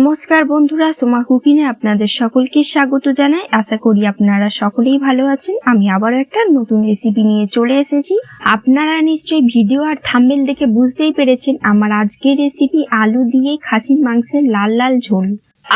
নমস্কার বন্ধুরা, সোমা কুকিনে আপনাদের সকলকে স্বাগত জানাই। আশা করি আপনারা সকলেই ভালো আছেন। আমি আবারও একটা নতুন রেসিপি নিয়ে চলে এসেছি। আপনারা নিশ্চয়ই ভিডিও আর থাম্বেল দেখে বুঝতেই পেরেছেন আমার আজকের রেসিপি আলু দিয়ে খাসির মাংসের লাল লাল ঝোল।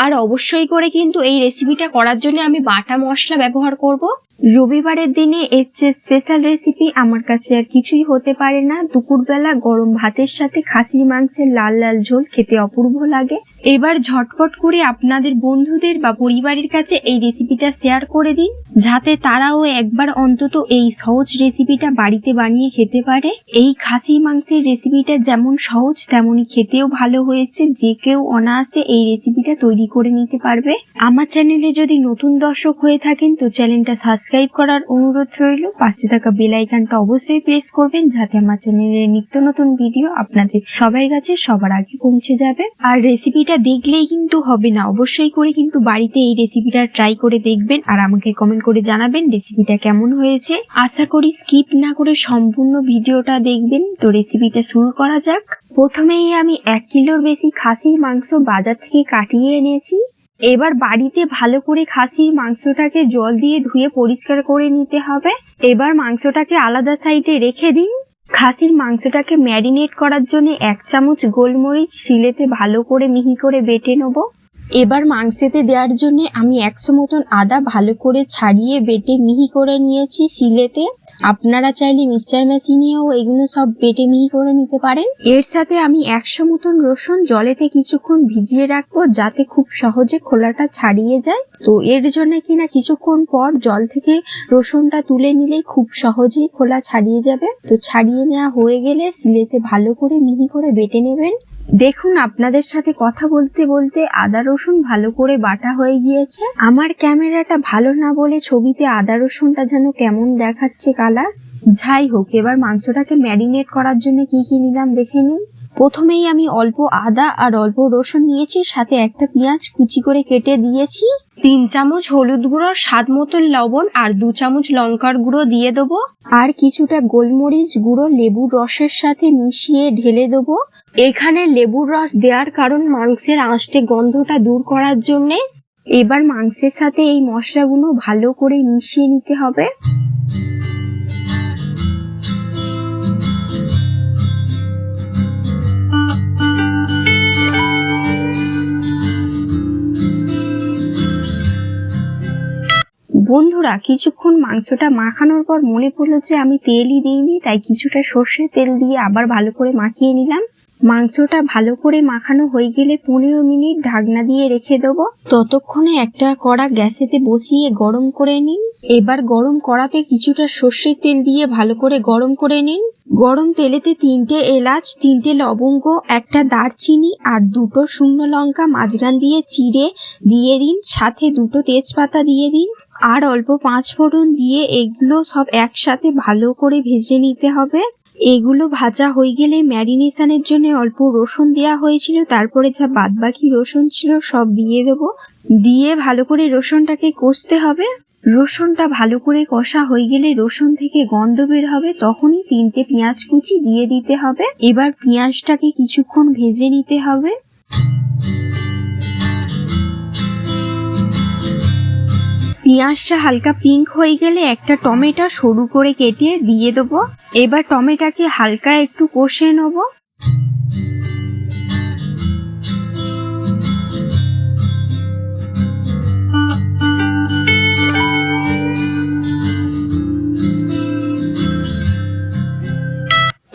আর অবশ্যই করে কিন্তু এই রেসিপিটা করার জন্য আমি বাটা মশলা ব্যবহার করব। রবিবারের দিনে এর চেয়ে স্পেশাল রেসিপি আমার কাছে আর কিছুই হতে পারে না। দুপুরবেলা গরম ভাতের সাথে খাসির মাংসের লাল লাল ঝোল খেতে অপূর্ব লাগে। এবার ঝটপট করে আপনাদের বন্ধুদের বা পরিবারের কাছে এই রেসিপিটা শেয়ার করে দিন, যাতে তারাও একবার অন্তত এই সহজ রেসিপিটা বাড়িতে বানিয়ে খেতে পারে। এই খাসির মাংসের রেসিপিটা যেমন সহজ তেমনই খেতেও ভালো হয়েছে। যে কেউ অনায়াসে এই রেসিপিটা তৈরি করে নিতে পারবে। আমার চ্যানেলে যদি নতুন দর্শক হয়ে থাকেন, তো চ্যানেলটা সাবস্ক্রাইব করার অনুরোধ রইল। পাশে থাকা বেল আইকনটা অবশ্যই প্রেস করবেন যাতে আমার চ্যানেলের নিত্য নতুন ভিডিও আপনাদের সবার কাছে সবার আগে পৌঁছে যাবে। আর রেসিপিটা দেখলেই কিন্তু হবে না। অবশ্যই করে কিন্তু বাড়িতে এই রেসিপিটা ট্রাই করে দেখবেন আর আমাকে কমেন্ট করে জানাবেন রেসিপিটা কেমন হয়েছে। আশা করি স্কিপ না করে সম্পূর্ণ ভিডিওটা দেখবেন। তো রেসিপিটা শুরু করা যাক। প্রথমেই আমি এক কিলোর বেশি খাসির মাংস বাজার থেকে কাটিয়ে এনেছি। এবার বাড়িতে ভালো করে খাসির মাংসটাকে জল দিয়ে ধুয়ে পরিষ্কার করে নিতে হবে। এবার মাংসটাকে আলাদা সাইডে রেখে দিন। খাসির মাংসটাকে ম্যারিনেট করার জন্য এক চামচ গোলমরিচ শিলেতে ভালো করে মিহি করে বেটে নেব। এবার মাংসেতে দেওয়ার জন্য আমি একশো মতন আদা ভালো করে ছাড়িয়ে বেটে মিহি করে নিয়েছি শিলেতে। আপনারা চাইলে মিক্সচার মেশিনেও এগুলো সব বেটে মিহি করে নিতে পারেন। এর সাথে আমি একশো মতন রসুন জলেতে কিছুক্ষণ ভিজিয়ে রাখব যাতে খুব সহজে খোলাটা ছাড়িয়ে যায়। তো এর জন্য কিনা কিছুক্ষণ পর জল থেকে রসুনটা তুলে নিলেই খুব সহজেই খোলা ছাড়িয়ে যাবে। তো ছাড়িয়ে নেওয়া হয়ে গেলে সিলেতে ভালো করে মিহি করে বেটে নেবেন। দেখুন, আপনাদের সাথে কথা বলতে বলতে আদা রসুন ভালো করে বাটা হয়ে গিয়েছে। আমার ক্যামেরাটা ভালো না বলে ছবিতে আদা রসুনটা যেন কেমন দেখাচ্ছে কালার যাই হোক, এবার মাংসটাকে ম্যারিনেট করার জন্য কি কি নিলাম দেখে নিন। প্রথমেই আমি অল্প আদা আর অল্প রসুন নিয়েছি সাথে একটা পেঁয়াজ কুচি করে কেটে দিয়েছি। তিন চামচ হলুদ গুঁড়ো স্বাদ মতন লবণ আর দু চামচ লঙ্কার গুঁড়ো দিয়ে দেবো। আর কিছুটা গোলমরিচ গুঁড়ো লেবুর রসের সাথে মিশিয়ে ঢেলে দেবো। এখানে লেবুর রস দেওয়ার কারণ মাংসের আঁশটে গন্ধটা দূর করার জন্যে। এবার মাংসের সাথে এই মশলাগুলো ভালো করে মিশিয়ে নিতে হবে। বন্ধুরা, কিছুক্ষণ মাংসটা মাখানোর পর মনে পড়ল যে আমি তেলই দিইনি, তাই কিছুটা সর্ষের তেল দিয়ে আবার ভালো করে মাখিয়ে নিলাম। মাংসটা ভালো করে মাখানো হয়ে গেলে পনেরো মিনিট ঢাকনা দিয়ে রেখে দেবো। ততক্ষণে একটা কড়া গ্যাসেতে বসিয়ে গরম করে নিন। এবার গরম কড়াতে কিছুটা সর্ষের তেল দিয়ে ভালো করে গরম করে নিন। গরম তেলেতে তিনটে এলাচ, তিনটে লবঙ্গ, একটা দারচিনি আর দুটো শুকনো লঙ্কা মাঝখান দিয়ে চিড়ে দিয়ে দিন। সাথে দুটো তেজপাতা দিয়ে দিন। আর অল্প পাঁচ ফোড়ন দিয়ে এগুলো সব একসাথে ভালো করে ভেজে নিতে হবে। এগুলো ভাজা হয়ে গেলে ম্যারিনেশনের জন্য অল্প রসুন দেওয়া হয়েছিল, তারপরে যা বাদবাকি রসুন ছিল সব দিয়ে দেব। দিয়ে ভালো করে রসুনটাকে কষতে হবে। রসুনটা ভালো করে কষা হয়ে গেলে রসুন থেকে গন্ধ বের হবে, তখনই তিনটে পেঁয়াজ কুচি দিয়ে দিতে হবে। এবার পেঁয়াজটাকে কিছুক্ষণ ভেজে নিতে হবে। পেঁয়াজটা হালকা পিঙ্ক হয়ে গেলে একটা টমেটো সরু করে কেটে দিয়ে দেবো। এবার টমেটোকে হালকা একটু কষে নেব।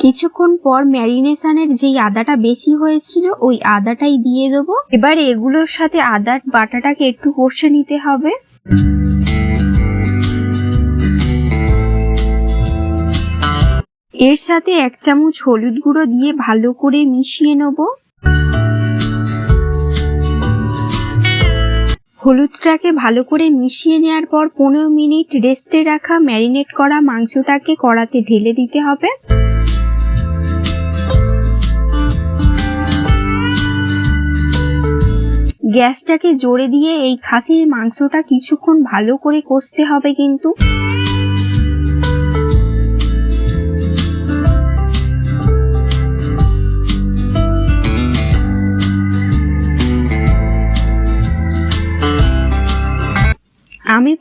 কিছুক্ষণ পর ম্যারিনেশনের যেই আদাটা বেশি হয়েছিল, ওই আদাটাই দিয়ে দেবো। এবার এগুলোর সাথে আদার বাটাটাকে একটু কষে নিতে হবে। এর সাথে এক চামচ হলুদ গুঁড়ো দিয়ে ভালো করে মিশিয়ে নেব। হলুদটাকে ভালো করে মিশিয়ে নেওয়ার পর পনেরো মিনিট রেস্টে রাখা ম্যারিনেট করা মাংসটাকে কড়াতে ঢেলে দিতে হবে। গ্যাসটাকে জোরে দিয়ে এই খাসির মাংসটা কিছুক্ষণ ভালো করে কষতে হবে কিন্তু।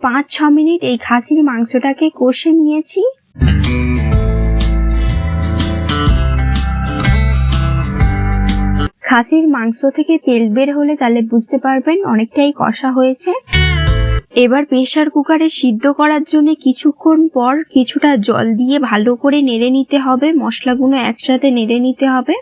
পাঁচ ছ মিনিট এই খাসির মাংসটাকে কষে নিয়েছি। খাসির মাংস থেকে তেল বের হলে তাহলে বুঝতে পারবেন অনেকটাই কষা হয়েছে। এবার প্রেসার কুকারে সিদ্ধ করার জন্য কিছুক্ষণ পর কিছুটা জল দিয়ে ভালো করে নেড়ে নিতে হবে। মশলাগুলো একসাথে নেড়ে নিতে হবে।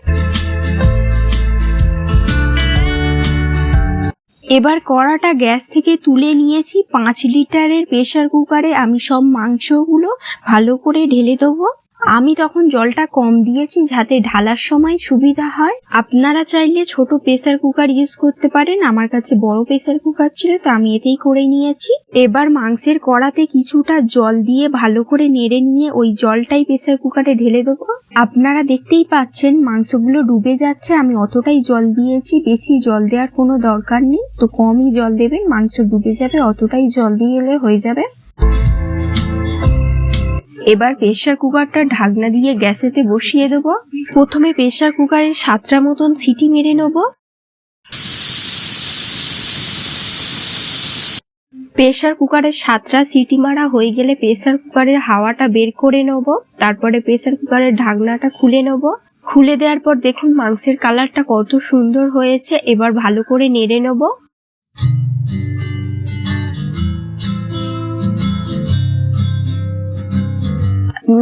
এবার কড়াটা গ্যাস থেকে তুলে নিয়েছি। পাঁচ লিটারের প্রেশার কুকারে আমি সব মাংসগুলো ভালো করে ঢেলে দেবো। আমি তখন জলটা কম দিয়েছি যাতে ঢালার সময় সুবিধা হয়। আপনারা চাইলে ছোট প্রেসার কুকার ইউজ করতে পারেন। আমার কাছে বড় প্রেসার কুকার ছিল, তো আমি এতেই করে নিয়েছি। এবার মাংসের কড়াতে কিছুটা জল দিয়ে ভালো করে নেড়ে নিয়ে ওই জলটাই প্রেসার কুকারে ঢেলে দেবো। আপনারা দেখতেই পাচ্ছেন মাংসগুলো ডুবে যাচ্ছে। আমি অতটাই জল দিয়েছি, বেশি জল দেওয়ার কোনো দরকার নেই। তো কমই জল দেবেন, মাংস ডুবে যাবে, অতটাই জল দিয়ে হয়ে যাবে। এবার প্রেসার কুকারটা ঢাকনা দিয়ে গ্যাসেতে বসিয়ে দেবো। প্রথমে প্রেসার কুকারের সাতটা মতন সিটি মেরে নেব। প্রেসার কুকারের সাতটা সিটি মারা হয়ে গেলে প্রেসার কুকারের হাওয়াটা বের করে নেব। তারপরে প্রেসার কুকারের ঢাকনাটা খুলে নেব। খুলে দেওয়ার পর দেখুন মাংসের কালারটা কত সুন্দর হয়েছে। এবার ভালো করে নেড়ে নেব।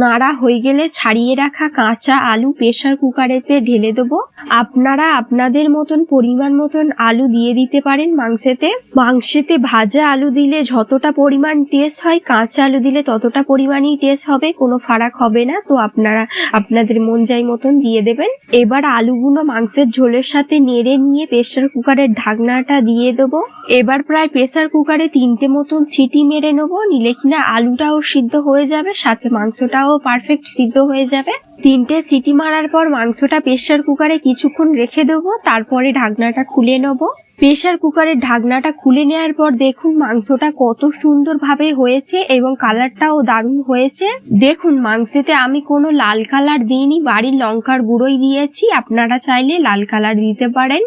নাড়া হয়ে গেলে ছাড়িয়ে রাখা কাঁচা আলু প্রেশার কুকারেতে ঢেলে দেবো। আপনারা আপনাদের মতন পরিমাণ মতন আলু দিয়ে দিতে পারেন মাংসেতে। মাংসেতে ভাজা আলু দিলে যতটা পরিমাণ টেস্ট হয়, কাঁচা আলু দিলে ততটা পরিমাণই টেস্ট হবে, কোনো ফারাক হবে না। তো আপনারা আপনাদের মন যাই মতন দিয়ে দেবেন। এবার আলুগুলো মাংসের ঝোলের সাথে নেড়ে নিয়ে প্রেশার কুকারের ঢাকনাটা দিয়ে দেবো। এবার প্রায় প্রেসার কুকারে তিনটে মতন সিটি মেরে নেব। নিলে কিনা আলুটাও সিদ্ধ হয়ে যাবে, সাথে মাংসটাও পারফেক্ট সিদ্ধ হয়ে যাবে। তিনটে সিটি মারার পর মাংসটা প্রেসার কুকারে কিছুক্ষণ রেখে দেবো, তারপরে ঢাকনাটা খুলে নেব। প্রেসার কুকারের ঢাকনাটা খুলে নেওয়ার পর দেখুন মাংসটা কত সুন্দরভাবে হয়েছে এবং কালারটাও দারুণ হয়েছে। দেখুন মাংসেতে আমি কোনো লাল কালার দিইনি, বাড়ির লঙ্কার গুঁড়োই দিয়েছি, আপনারা চাইলে লাল কালার দিতে পারেন।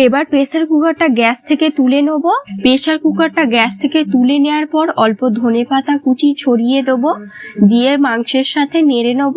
এবার প্রেসার কুকারটা গ্যাস থেকে তুলে নেব। প্রেসার কুকারটা গ্যাস থেকে তুলে নেওয়ার পর অল্প ধনে পাতা কুচি ছড়িয়ে দেবো। দিয়ে মাংসের সাথে নেড়ে নেব।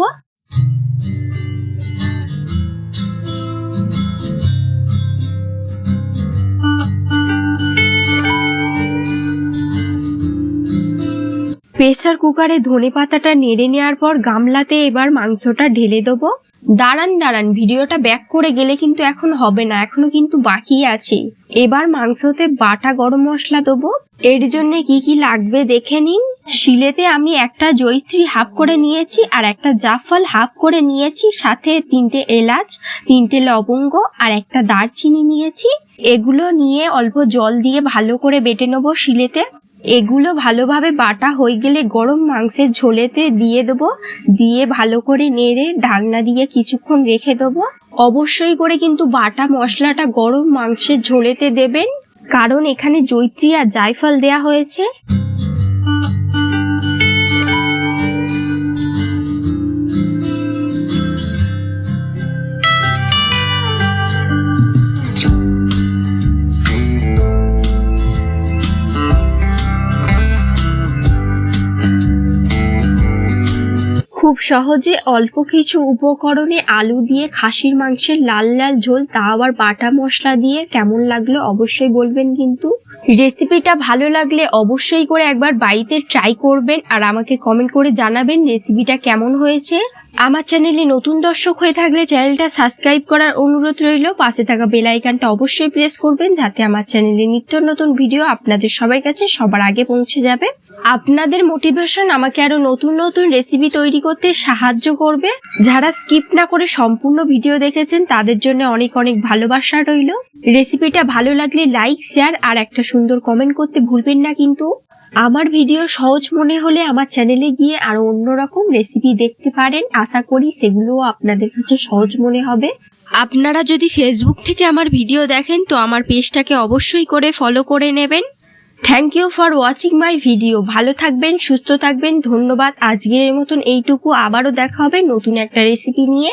প্রেসার কুকারে ধনে পাতাটা নেড়ে নেওয়ার পর গামলাতে এবার মাংসটা ঢেলে দেবো। দাঁড়ান দাঁড়ান, ভিডিওটা ব্যাক করে গেলে কিন্তু এখন হবে না, এখনও কিন্তু বাকি আছে। এবার মাংসতে বাটা গরম মশলা দেবো। এর জন্য কি কি লাগবে দেখে নিন। শিলেতে আমি একটা জৈত্রী হাফ করে নিয়েছি আর একটা জাফল হাফ করে নিয়েছি, সাথে তিনটে এলাচ, তিনটে লবঙ্গ আর একটা দারচিনি নিয়েছি। এগুলো নিয়ে অল্প জল দিয়ে ভালো করে বেটে নেব শিলেতে। এগুলো ভালোভাবে বাটা হয়ে গেলে গরম মাংসের ঝোলেতে দিয়ে দেবো। দিয়ে ভালো করে নেড়ে ঢাকনা দিয়ে কিছুক্ষণ রেখে দেবো। অবশ্যই করে কিন্তু বাটা মশলাটা গরম মাংসের ঝোলেতে দেবেন। কারণ এখানে জৈত্রী আর জায়ফল দেয়া হয়েছে। খুব সহজে অল্প কিছু উপকরণে আলু দিয়ে খাসির মাংসের লাল লাল ঝোল, তা আবার বাটা মশলা দিয়ে কেমন লাগল অবশ্যই বলবেন কিন্তু। রেসিপিটা ভালো লাগলে অবশ্যই করে একবার বাড়িতে ট্রাই করবেন আর আমাকে কমেন্ট করে জানাবেন রেসিপিটা কেমন হয়েছে। আমার চ্যানেলে নতুন দর্শক হয়ে থাকলে চ্যানেলটা সাবস্ক্রাইব করার অনুরোধ রইল। পাশে থাকা বেল আইকনটা অবশ্যই প্রেস করবেন যাতে আমার চ্যানেলে নিত্য নতুন ভিডিও আপনাদের সবার কাছে সবার আগে পৌঁছে যাবে। আপনাদের মোটিভেশন আমাকে আরও নতুন নতুন রেসিপি তৈরি করতে সাহায্য করবে? যারা স্কিপ না করে সম্পূর্ণ ভিডিও দেখেছেন, তাদের জন্য অনেক অনেক ভালোবাসা রইল। রেসিপিটা ভালো লাগলে লাইক শেয়ার আর একটা সুন্দর কমেন্ট করতে ভুলবেন না কিন্তু। আমার ভিডিও সহজ মনে হলে আমার চ্যানেলে গিয়ে আরও অন্যরকম রেসিপি দেখতে পারেন। আশা করি সেগুলোও আপনাদের কাছে সহজ মনে হবে। আপনারা যদি ফেসবুক থেকে আমার ভিডিও দেখেন, তো আমার পেজটাকে অবশ্যই করে ফলো করে নেবেন। Thank you for watching my video ভালো থাকবেন, সুস্থ থাকবেন, ধন্যবাদ। আজকের মতন এইটুকু। আবারও দেখা হবে নতুন একটা রেসিপি নিয়ে।